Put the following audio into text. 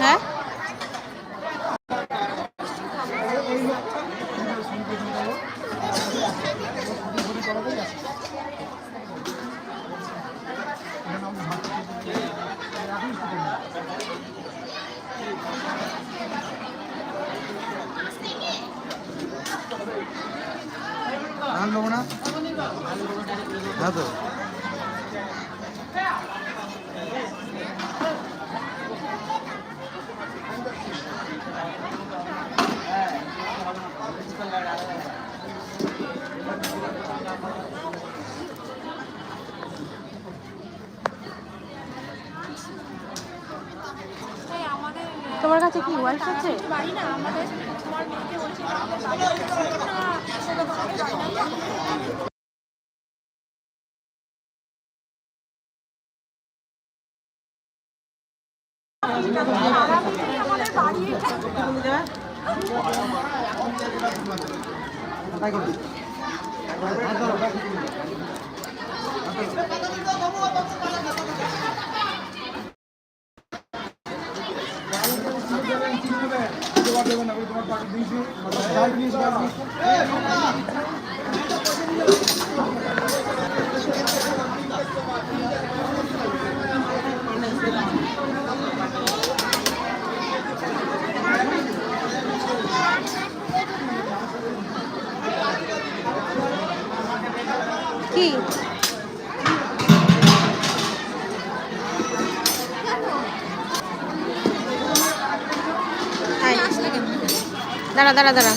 হ্যাঁ? না? হ্যাঁ তো। তোমার কাছে কি ওয়াইফ আছে? আমাদের বাড়ি আছে। না, সেটা তোমাকে বাড়ি নাই। আমাদের বাড়ি এটা। তাই করবি কি? দাঁড়া দাঁড়া দাঁড়া